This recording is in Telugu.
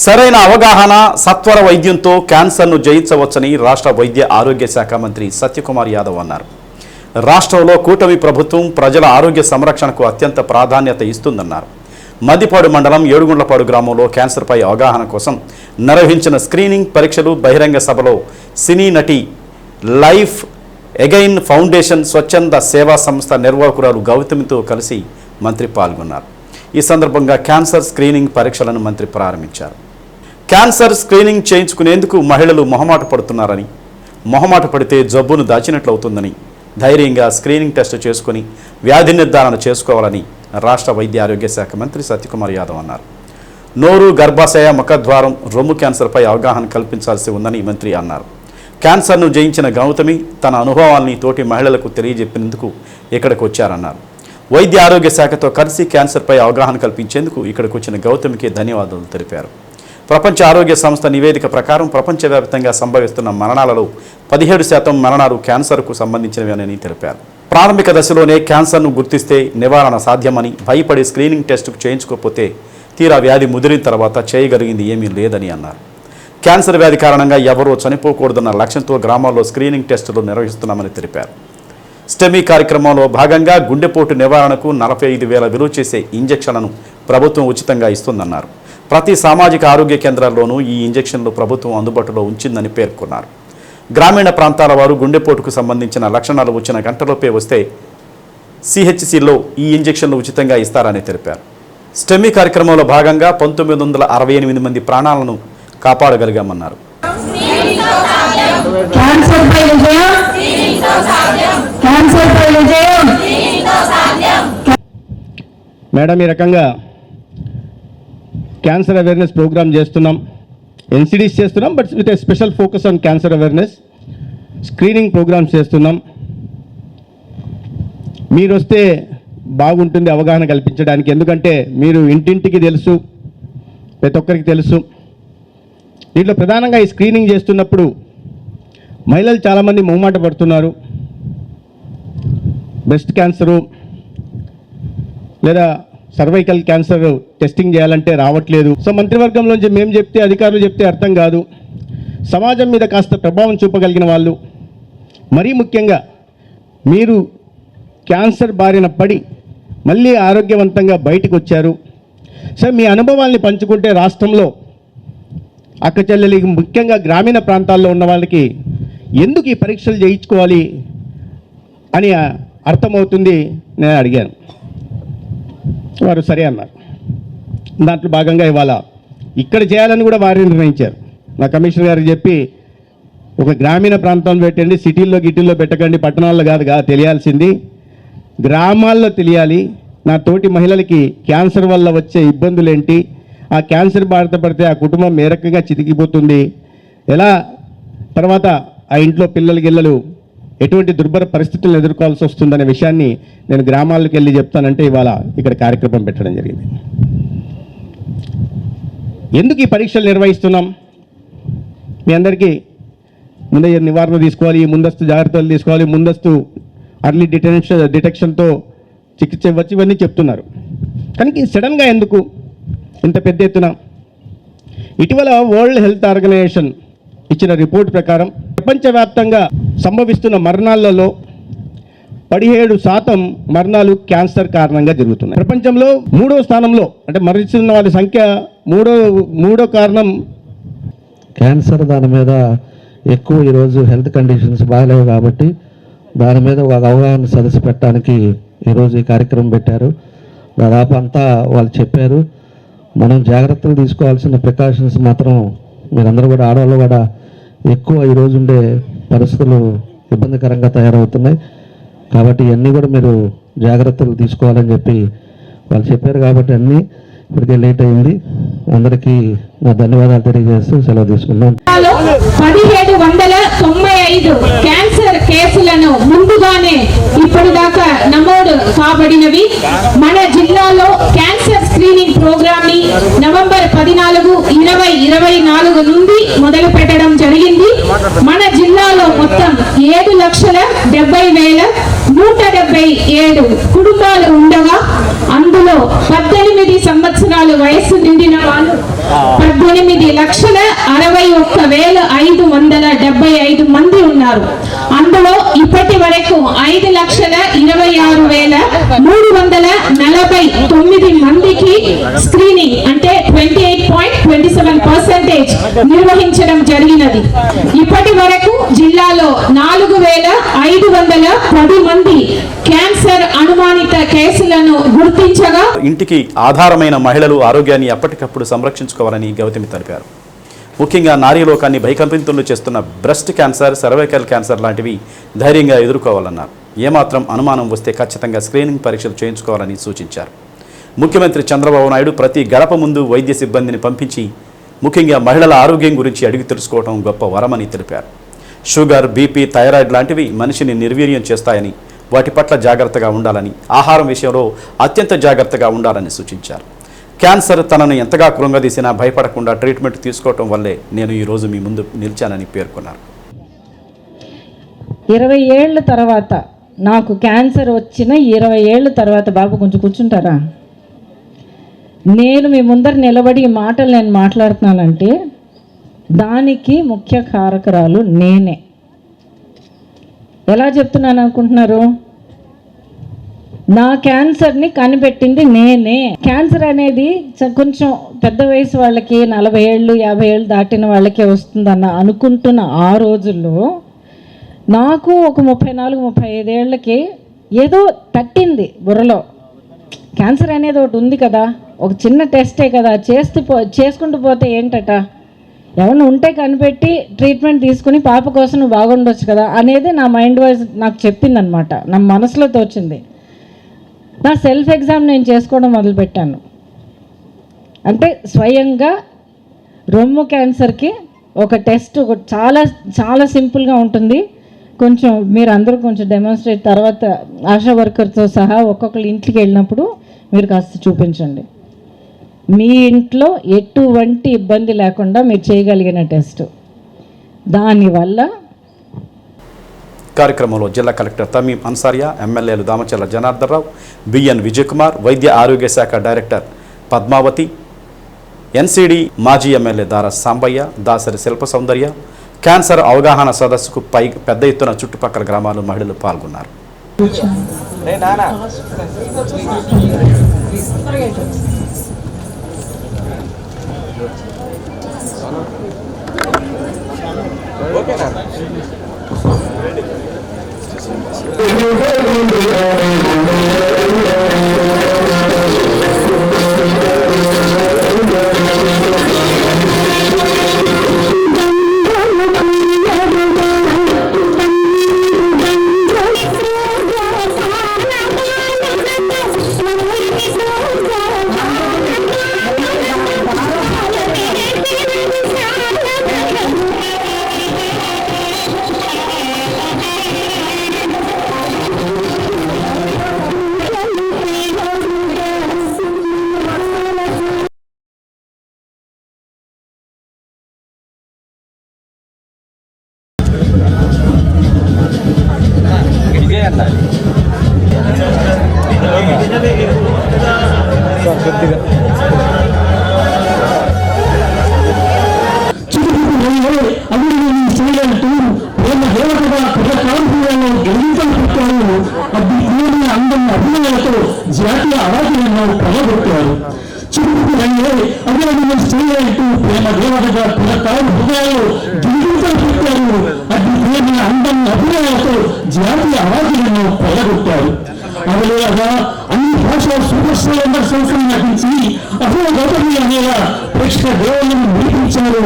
సరైన అవగాహన సత్వర వైద్యంతో క్యాన్సర్ను జయించవచ్చని రాష్ట్ర వైద్య ఆరోగ్య శాఖ మంత్రి సత్యకుమార్ యాదవ్ అన్నారు. రాష్ట్రంలో కూటమి ప్రభుత్వం ప్రజల ఆరోగ్య సంరక్షణకు అత్యంత ప్రాధాన్యత ఇస్తుందన్నారు. మద్దిపాడు మండలం ఏడుగుండ్లపాడు గ్రామంలో క్యాన్సర్పై అవగాహన కోసం నిర్వహించిన స్క్రీనింగ్ పరీక్షలు బహిరంగ సభలో సినీ నటి లైఫ్ ఎగైన్ ఫౌండేషన్ స్వచ్ఛంద సేవా సంస్థ నిర్వాహకురాలు గౌతమితో కలిసి మంత్రి పాల్గొన్నారు. ఈ సందర్భంగా క్యాన్సర్ స్క్రీనింగ్ పరీక్షలను మంత్రి ప్రారంభించారు. క్యాన్సర్ స్క్రీనింగ్ చేయించుకునేందుకు మహిళలు మొహమాట పడుతున్నారని మొహమాట పడితే జబ్బును దాచినట్లవుతుందని ధైర్యంగా స్క్రీనింగ్ టెస్ట్ చేసుకుని వ్యాధి నిర్ధారణ చేసుకోవాలని రాష్ట్ర వైద్య ఆరోగ్య శాఖ మంత్రి సత్యకుమార్ యాదవ్ అన్నారు. నోరు గర్భాశయ ముఖద్వారం రొమ్ము క్యాన్సర్పై అవగాహన కల్పించాల్సి ఉందని మంత్రి అన్నారు. క్యాన్సర్ను జయించిన గౌతమి తన అనుభవాల్ని తోటి మహిళలకు తెలియజెప్పినందుకు ఇక్కడికి వచ్చారన్నారు. వైద్య ఆరోగ్య శాఖతో కలిసి క్యాన్సర్పై అవగాహన కల్పించేందుకు ఇక్కడికి వచ్చిన గౌతమికి ధన్యవాదాలు తెలిపారు. ప్రపంచ ఆరోగ్య సంస్థ నివేదిక ప్రకారం ప్రపంచవ్యాప్తంగా సంభవిస్తున్న మరణాలలో పదిహేడు శాతం మరణాలు క్యాన్సర్కు సంబంధించినవేనని తెలిపారు. ప్రారంభిక దశలోనే క్యాన్సర్ను గుర్తిస్తే నివారణ సాధ్యమని భయపడి స్క్రీనింగ్ టెస్టుకు చేయించుకోకపోతే తీరా వ్యాధి ముదిరిన తర్వాత చేయగలిగింది ఏమీ లేదని అన్నారు. క్యాన్సర్ వ్యాధి కారణంగా ఎవరూ చనిపోకూడదన్న లక్ష్యంతో గ్రామాల్లో స్క్రీనింగ్ టెస్టులు నిర్వహిస్తున్నామని తెలిపారు. స్టెమీ కార్యక్రమంలో భాగంగా గుండెపోటు నివారణకు నలభై ఐదు వేల విలువ చేసే ఇంజక్షన్లను ప్రభుత్వం ఉచితంగా ఇస్తుందన్నారు. ప్రతి సామాజిక ఆరోగ్య కేంద్రాల్లోనూ ఈ ఇంజెక్షన్లు ప్రభుత్వం అందుబాటులో ఉంచిందని పేర్కొన్నారు. గ్రామీణ ప్రాంతాల వారు గుండెపోటుకు సంబంధించిన లక్షణాలు వచ్చిన గంటలోపే వస్తే సిహెచ్సిలో ఈ ఇంజెక్షన్లు ఉచితంగా ఇస్తారని తెలిపారు. స్టెమీ కార్యక్రమంలో భాగంగా పంతొమ్మిది వందల అరవై ఎనిమిది మంది ప్రాణాలను కాపాడగలిగామన్నారు. విజయం మేడం ఈ రకంగా క్యాన్సర్ అవేర్నెస్ ప్రోగ్రామ్ చేస్తున్నాం. ఎన్సిడీస్ చేస్తున్నాం but with a special focus on cancer awareness screening programmes చేస్తున్నాం. మీరు వస్తే బాగుంటుంది అవగాహన కల్పించడానికి. ఎందుకంటే మీరు ఇంటింటికి తెలుసు ప్రతి ఒక్కరికి తెలుసు. దీంట్లో ప్రధానంగా ఈ స్క్రీనింగ్ చేస్తున్నప్పుడు మహిళలు చాలామంది మొహమాట పడుతున్నారు. బ్రెస్ట్ క్యాన్సరు లేదా సర్వైకల్ క్యాన్సర్ టెస్టింగ్ చేయాలంటే రావట్లేదు. సో మంత్రివర్గంలోంచి మేము చెప్తే అధికారులు చెప్తే అర్థం కాదు. సమాజం మీద కాస్త ప్రభావం చూపగలిగిన వాళ్ళు. మరీ ముఖ్యంగా మీరు క్యాన్సర్ బారిన పడి మళ్ళీ ఆరోగ్యవంతంగా బయటకు వచ్చారు సార్ మీ అనుభవాల్ని పంచుకుంటే రాష్ట్రంలో అక్కచెల్లెలికి ముఖ్యంగా గ్రామీణ ప్రాంతాల్లో ఉన్న వాళ్ళకి ఎందుకు ఈ పరీక్షలు చేయించుకోవాలి అని అర్థమవుతుంది నేను అడిగాను. వారు సరే అన్నారు. దాంట్లో భాగంగా ఇవాళ ఇక్కడ చేయాలని కూడా వారు నిర్ణయించారు. మా కమిషనర్ గారికి చెప్పి ఒక గ్రామీణ ప్రాంతంలో పెట్టండి సిటీల్లో గిటీల్లో పెట్టకండి పట్టణాల్లో కాదు కాదు తెలియాల్సింది. గ్రామాల్లో తెలియాలి. నా తోటి మహిళలకి క్యాన్సర్ వల్ల వచ్చే ఇబ్బందులు ఏంటి ఆ క్యాన్సర్ బారిన పడితే ఆ కుటుంబం ఏ రకంగా చితికిపోతుంది? ఎలా? తర్వాత ఆ ఇంట్లో పిల్లలు గిల్లలు ఎటువంటి దుర్భర పరిస్థితులను ఎదుర్కోవాల్సి వస్తుందనే విషయాన్ని నేను గ్రామాలకు వెళ్ళి చెప్తానంటే ఇవాళ ఇక్కడ కార్యక్రమం పెట్టడం జరిగింది. ఎందుకు ఈ పరీక్షలు నిర్వహిస్తున్నాం? మీ అందరికీ ముందే నివారణ తీసుకోవాలి ముందస్తు జాగ్రత్తలు తీసుకోవాలి ముందస్తు అర్లీ డిటెన్షన్ డిటెక్షన్తో చికిత్స ఇవ్వచ్చు ఇవన్నీ చెప్తున్నారు. కానీ సడన్గా ఎందుకు ఇంత పెద్ద ఎత్తున? ఇటీవల వరల్డ్ హెల్త్ ఆర్గనైజేషన్ ఇచ్చిన రిపోర్ట్ ప్రకారం ప్రపంచవ్యాప్తంగా సంభవిస్తున్న మరణాలలో పదిహేడు శాతం మరణాలు క్యాన్సర్ కారణంగా జరుగుతున్నాయి. ప్రపంచంలో మూడో స్థానంలో అంటే మరణిస్తున్న వారి సంఖ్య మూడో మూడో కారణం క్యాన్సర్ దాని మీద ఎక్కువ ఈరోజు హెల్త్ కండిషన్స్ బాగాలేవు కాబట్టి దాని మీద ఒక అవగాహన సదస్సు పెట్టడానికి ఈరోజు ఈ కార్యక్రమం పెట్టారు. దాదాపు అంతా వాళ్ళు చెప్పారు. మనం జాగ్రత్తలు తీసుకోవాల్సిన ప్రికాషన్స్ మాత్రం మీరందరూ కూడా ఆడవాళ్ళు కూడా ఎక్కువ ఈరోజు ఉండే పరిస్థితులు ఇబ్బందికరంగా తయారవుతున్నాయి. కాబట్టి ఇవన్నీ కూడా మీరు జాగ్రత్తలు తీసుకోవాలని చెప్పి వాళ్ళు చెప్పారు కాబట్టి అన్నీ ఇప్పటికే లేట్ అయింది. అందరికీ నా ధన్యవాదాలు తెలియజేస్తూ సెలవు తీసుకున్నాను పదిహేడు వందల తొంభై ఐదు క్యాన్సర్ కేసులను ముందుగానే ఇప్పుడు దాకా కాబడినవి. మన జిల్లాలో క్యాన్సర్ స్క్రీనింగ్ ప్రోగ్రామ్ని నవంబర్ పద్నాలుగు ఇరవై ఇరవై నాలుగు నుండి మొదలు పెట్టడం జరిగింది. మన జిల్లాలో మొత్తం ఏడు లక్షల డెబ్బై వేల నూట డెబ్బై ఏడు కుటుంబాలు ఉండగా అందులో పద్దెనిమిది సంవత్సరాలు వయస్సు నిండిన వాళ్ళు పద్దెనిమిది లక్షల అరవై ఒక్క వేల ఐదు వందల డెబ్బై ఐదు మంది ఉన్నారు. అందులో ఇప్పటి వరకు ఐదు లక్షల ఇరవై ఆరు వేల మూడు వందల నలభై తొమ్మిది మందికి స్క్రీనింగ్ అంటే twenty eight point twenty seven percentage నిర్వహించడం జరిగినది. ఇప్పటి వరకు జిల్లాలో నాలుగు వేల ఐదు వందల పది మంది క్యాన్సర్ అనుమానిత కేసులను గుర్తించగా ఇంటికి ఆధారమైన మహిళలు ఆరోగ్యాన్ని ఎప్పటికప్పుడు సంరక్షించుకోవాలని గౌతమి తెలిపారు. ముఖ్యంగా నారీ లోకాన్ని భయకంపితులు చేస్తున్న బ్రెస్ట్ క్యాన్సర్ సర్వైకల్ క్యాన్సర్ లాంటివి ధైర్యంగా ఎదుర్కోవాలన్నారు. ఏమాత్రం అనుమానం వస్తే ఖచ్చితంగా స్క్రీనింగ్ పరీక్షలు చేయించుకోవాలని సూచించారు. ముఖ్యమంత్రి చంద్రబాబు నాయుడు ప్రతి గడప ముందు వైద్య సిబ్బందిని పంపించి ముఖ్యంగా మహిళల ఆరోగ్యం గురించి అడిగి తెలుసుకోవడం గొప్ప వరమని తెలిపారు. షుగర్ బీపీ థైరాయిడ్ లాంటివి మనిషిని నిర్వీర్యం చేస్తాయని వాటి పట్ల జాగ్రత్తగా ఉండాలని ఆహారం విషయంలో అత్యంత జాగ్రత్తగా ఉండాలని సూచించారు. క్యాన్సర్ తనను ఎంతగా కృంగదీసినా భయపడకుండా ట్రీట్మెంట్ తీసుకోవటం వల్లే నేను ఈరోజు మీ ముందు నిలిచానని పేర్కొన్నారు. ఇరవై ఏళ్ళ తర్వాత నాకు క్యాన్సర్ వచ్చిన ఇరవై ఏళ్ళ తర్వాత బాబు కొంచెం కూర్చుంటారా? నేను మీ ముందర నిలబడి ఈ మాటలు నేను మాట్లాడుతున్నానంటే దానికి ముఖ్య కారకరాలు నేనే. ఎలా చెప్తున్నాను అనుకుంటున్నారు? నా క్యాన్సర్ని కనిపెట్టింది నేనే. క్యాన్సర్ అనేది చ- కొంచెం పెద్ద వయసు వాళ్ళకి నలభై ఏళ్ళు యాభై ఏళ్ళు దాటిన వాళ్ళకే వస్తుందన్న అనుకుంటున్న ఆ రోజుల్లో నాకు ఒక ముప్పై నాలుగు ముప్పై ఐదేళ్ళకి ఏదో తట్టింది బుర్రలో. క్యాన్సర్ అనేది ఒకటి ఉంది కదా. ఒక చిన్న టెస్టే కదా. చేస్తూ పో చేసుకుంటూ పోతే ఏంటట? ఎవరిని ఉంటే కనిపెట్టి ట్రీట్మెంట్ తీసుకుని పాప కోసం నువ్వు బాగుండొచ్చు కదా అనేది నా మైండ్ వైజ్ నాకు చెప్పిందనమాట నా మనసులో తోచింది. నా సెల్ఫ్ ఎగ్జామ్ నేను చేసుకోవడం మొదలుపెట్టాను. అంటే స్వయంగా రొమ్ము క్యాన్సర్కి ఒక టెస్ట్ ఒక చాలా చాలా సింపుల్గా ఉంటుంది. కొంచెం మీరు అందరూ కొంచెం డెమాన్స్ట్రేట్ తర్వాత ఆశా వర్కర్తో సహా ఒక్కొక్కరి ఇంటికి వెళ్ళినప్పుడు మీరు కాస్త చూపించండి. మీ ఇంట్లో ఎటువంటి ఇబ్బంది లేకుండా మీరు చేయగలిగిన టెస్ట్. దానివల్ల కార్యక్రమంలో జిల్లా కలెక్టర్ తమీం అన్సారియా ఎమ్మెల్యేలు దామచర్ల జనార్దన్ రావు బిఎన్ విజయకుమార్ వైద్య ఆరోగ్య శాఖ డైరెక్టర్ పద్మావతి ఎన్సీడీ మాజీ ఎమ్మెల్యే దార సాంబయ్య దాసరి శిల్ప సౌందర్య క్యాన్సర్ అవగాహన సదస్సుకు పై పెద్ద ఎత్తున చుట్టుపక్కల గ్రామాలు మహిళలు పాల్గొన్నారు. ఓకేనా అందం అభినయాలతో జాతీయ అవార్డులను పొగగొట్టారు చుట్టూ రంగే అభివృద్ధి చేయాలంటూ ప్రేమ దేవతగా కులకారు హృదయాలు గిరిగింతలు పెట్టారు అది ప్రేమ అందం అభినయాలతో జాతీయ అవార్డులను పొగగొట్టారు అవలేగా అన్ని భాషల సూపర్ స్టార్ సంవత్సరం నటించి అభినయ గౌతమి అనేలా ప్రేక్షక నిరూపించారు